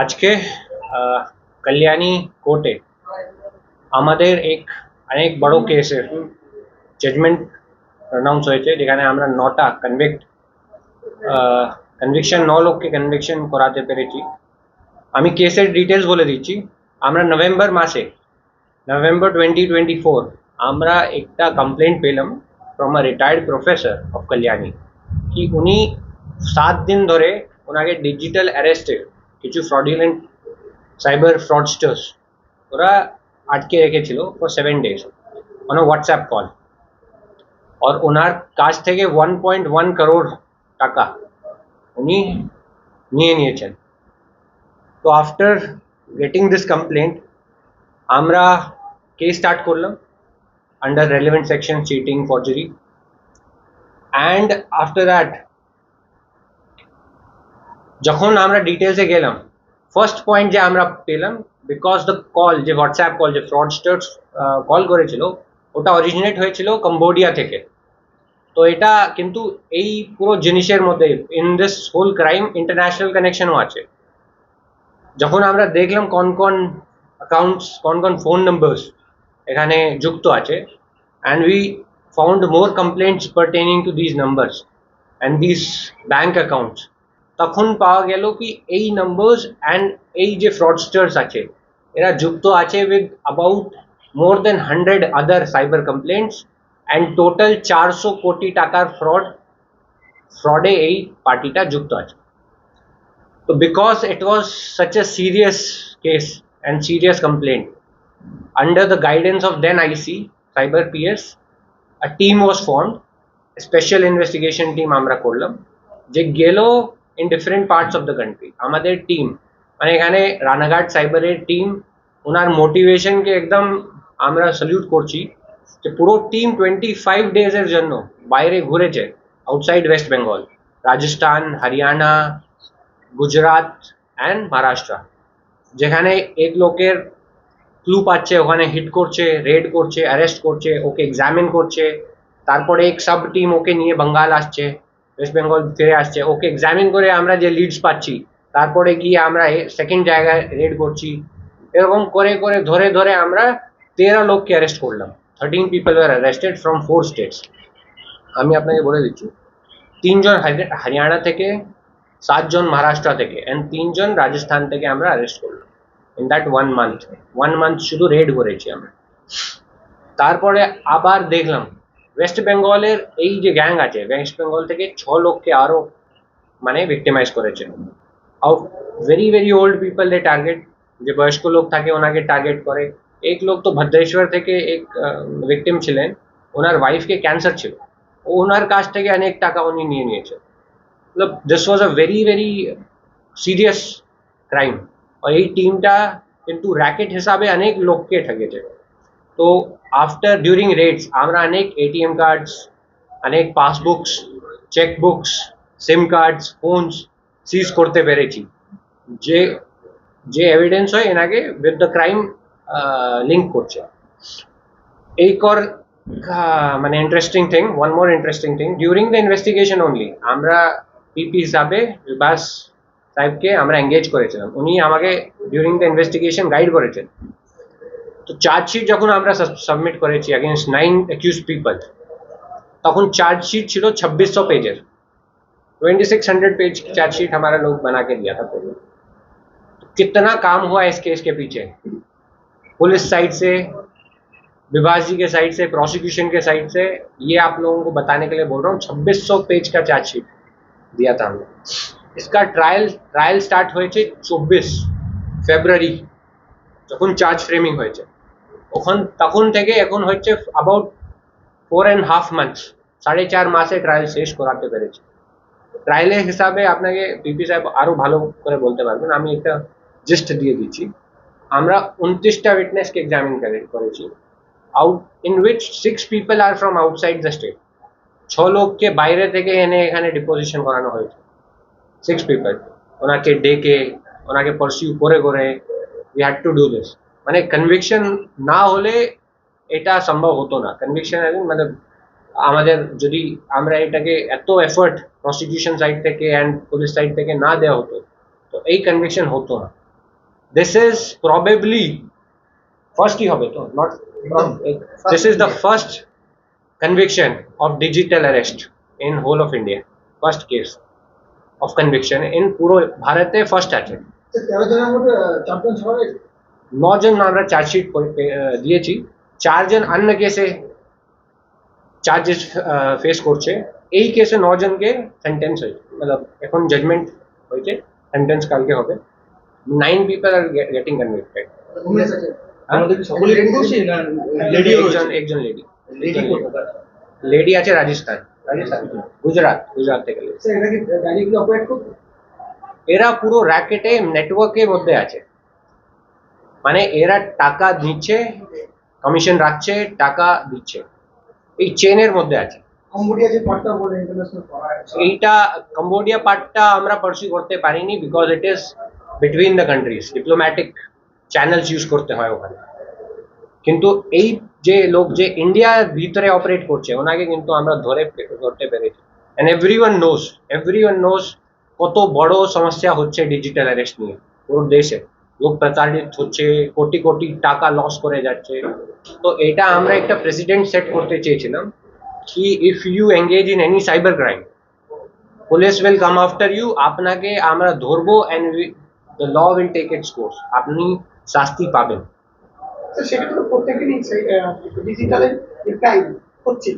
আজকে আহ, কল্যাণী কোর্টে আমাদের এক অনেক বড় কেসের জাজমেন্ট প্রনাউন্স হয়েছে যেখানে আমরা নটা কনভিক্ট কনভিকশন ন লোককে কনভিকশন করাতে পেরেছি আমি কেসের ডিটেলস বলে দিচ্ছি আমরা নভেম্বর মাসে নভেম্বর টোয়েন্টি টোয়েন্টি ফোর আমরা একটা কমপ্লেন্ট পেলাম from a retired professor of Kalyani কি উনি সাত দিন ধরে ওনাকে ডিজিটাল অ্যারেস্টে কিছু ফ্রডিউলেন্ট সাইবার ফ্রডস্টার্স ওরা আটকে রেখেছিল for seven days on WhatsApp call আর ওনার কাছ থেকে ওয়ান পয়েন্ট ওয়ান করোড় টাকা উনি নিয়ে নিয়েছেন তো আফটার গেটিং দিস কমপ্লেন্ট আমরা কেস স্টার্ট করলাম under relevant section cheating forgery and after that যখন আমরা ডিটেলসে গেলাম ফার্স্ট পয়েন্ট যে আমরা পেলাম বিকজ দ্য কল যে হোয়াটসঅ্যাপ কল যে ফ্রডস্টার্স কল করেছিল, ওটা অরিজিনেট হয়েছিল কম্বোডিয়া থেকে। তো এটা কিন্তু এই পুরো জিনিসের মধ্যে in this whole crime international কানেকশনও আছে। যখন আমরা দেখলাম কোন কোন অ্যাকাউন্টস কোন কোন ফোন নাম্বারস এখানে যুক্ত আছে and we found more complaints pertaining to this numbers and this bank accounts তখন পাওয়া গেল কি এই নাম্বারস অ্যান্ড এই যে ফ্রডস্টার্স আছে এরা যুক্ত আছে with about more than hundred other cyber complaints and total চারশো কোটি টাকার ফ্রড ফ্রডে এই পার্টিটা যুক্ত আছে So because it was such a serious case and serious complaint, under the guidance of then IC, Cyber PS, a team was formed, a investigation team আমরা করলাম যে গেল in different parts of the country আমাদের team মানে এখানে Ranaghat সাইবারের team ওনার মোটিভেশনকে একদম আমরা salute করছি যে পুরো টিম টোয়েন্টি ফাইভ ডেজের জন্য বাইরে ঘুরেছে outside West Bengal Rajasthan Haryana Gujarat and Maharashtra যেখানে এক লোকের ক্লু পাচ্ছে, ওখানে হিট করছে রেড করছে অ্যারেস্ট করছে, ওকে এক্সামিন করছে, তারপরে এক সাব টিম ওকে নিয়ে বাঙ্গাল আসছে। ওয়েস্ট বেঙ্গল ফিরে আসছে। ওকে এক্সামিন করে আমরা যে লিডস পাচ্ছি, তারপরে গিয়ে আমরা সেকেন্ড জায়গায় রেড করছি। এরকম করে করে, ধরে ধরে আমরা তেরো লোককে অ্যারেস্ট করলাম। Thirteen people were arrested from four states আমি আপনাকে বলে দিচ্ছি, তিনজন হরিয়ানা থেকে, সাতজন মহারাষ্ট্র থেকে অ্যান্ড তিনজন রাজস্থান থেকে আমরা অ্যারেস্ট করলাম। In that one month one month শুধু রেড করেছি আমরা। তারপরে আবার দেখলাম ওয়েস্ট বেঙ্গলের এই যে গ্যাং আছে ওয়েস্ট বেঙ্গল থেকে ছ লোককে আরও মানে ভিক্টিমাইজ করেছে। Out very very old people they target যে বয়স্ক লোক থাকে ওনাকে টার্গেট করে। এক লোক তো ভদ্রেশ্বর থেকে এক ভিক্টিম ছিলেন, ওনার ওয়াইফকে ক্যান্সার ছিল। ওনার কাছ থেকে অনেক টাকা উনি নিয়ে নিয়েছে। মতলব this was a very very serious crime আর এই টিমটা কিন্তু র্যাকেট হিসাবে অনেক লোককে ঠকিয়েছে তো আফটার ডিউরিং রেডস আমরা অনেক এটিএম কার্ডস অনেক পাসবুকস চেকবুকস সিম কার্ডস ফোনস সিজ করতে পেরেছি। যে যে এভিডেন্স হয় এনাকে উইথ দ্য ক্রাইম লিঙ্ক করছে। এই কর মানে interesting thing one more interesting thing during the investigation only আমরা পিপি হিসাবে, বিবাস সাহেবকে আমরা এঙ্গেজ করেছিলাম। উনি আমাকে ডিউরিং দ্য ইনভেস্টিগেশন গাইড করেছেন। तो चार्जशीट जो सबमिट সাবমিট করেছি অ্যাগেনস্ট নাইন অ্যাকিউজ পিপল তখন চার্জশিট ছিল ছাব্বিশশো ट्वेंटी सिक्स हंड्रेड पेज की चार्जशीट हमारा लोग बना के दिया था पूरे। तो कितना काम हुआ इस केस के पीछे? पुलिस साइड से विभास जी के साइड से प्रोसिक्यूशन के साइड से, ये आप लोगों को बताने के लिए बोल रहा हूँ छब्बीस सौ पेज का चार्जशीट दिया था हमने। इसका ट्रायल ट्रायल स्टार्ट হয়েছে চব্বিশ जो चार्ज फ्रेमिंग ফ্রেমিং হয়েছে ওখান তখন থেকে এখন হচ্ছে about four and half months সাড়ে চার মাসে ট্রায়াল শেষ করাতে পেরেছি। ট্রায়ালের হিসাবে আপনাকে পিপি সাহেব আরও ভালো করে বলতে পারবেন, আমি একটা জিস্ট দিয়ে দিচ্ছি। আমরা উনত্রিশটা উইটনেসকে এক্সামিন করেছি। Out in which six people are from outside the state ছ লোককে বাইরে থেকে এনে এখানে ডিপোজিশন করানো হয়েছে। সিক্স পিপল ওনাকে ডেকে, ওনাকে পারসিউ করে করে we had to do this মানে কনভিকশন না হলে এটা সম্ভব হতো না কনভিকশন মানে আমাদের যদি আমরা এটাকে এত এফর্ট প্রসিকিউশন সাইড থেকে অ্যান্ড পুলিশ সাইড থেকে না দেওয়া হতো তো এই কনভিকশন হতো না this is probably first ही হবে তো not this is the first conviction of digital arrest in whole of India first case of conviction in পুরো ভারতে ফার্স্ট আছে নজন আমরা চার্জশিট দিয়েছি। চারজন অন্য কেসে চার্জেস ফেস করছে। এই কেসে নজনকে সেন্টেন্স হয়েছে। মতলব এখন জাজমেন্ট হয়েছে সেন্টেন্স কালকে হবে। Nine people are getting convicted একজন লেডি লেডি আছে রাজস্থান। গুজরাট গুজরাট থেকে এরা পুরো র্যাকেটে নেটওয়ার্কের মধ্যে আছে। মানে এরা টাকা দিচ্ছে কমিশন রাখছে টাকা দিচ্ছে। এই চেনের মধ্যে আছে। কম্বোডিয়া যে পার্টটা বলে ইন্টারন্যাশনাল এইটা কম্বোডিয়া পার্টটা আমরা পার্সু করতে পারিনি because it is between the countries diplomatic channels use করতে হয় ওখানে। কিন্তু এই যে লোক যে ইন্ডিয়ার ভিতরে অপারেট করছে ওনাকে কিন্তু আমরা ধরে ধরতে পেরেছি। And everyone knows everyone knows কত বড় সমস্যা হচ্ছে ডিজিটাল অ্যারেস্ট নিয়ে পুরো দেশে। লোক প্রতারিত হচ্ছে, কোটি কোটি টাকা লস করে যাচ্ছে। তো এটা আমরা একটা প্রেসিডেন্ট সেট করতে চেয়েছিলাম কি if you engage in any cyber crime police will come after you আপনাকে আমরা ধরবো and the law will take its course আপনি শাস্তি পাবেন। তো সেক্ষেত্রে প্রত্যেকেরই ডিজিটালের হচ্ছে।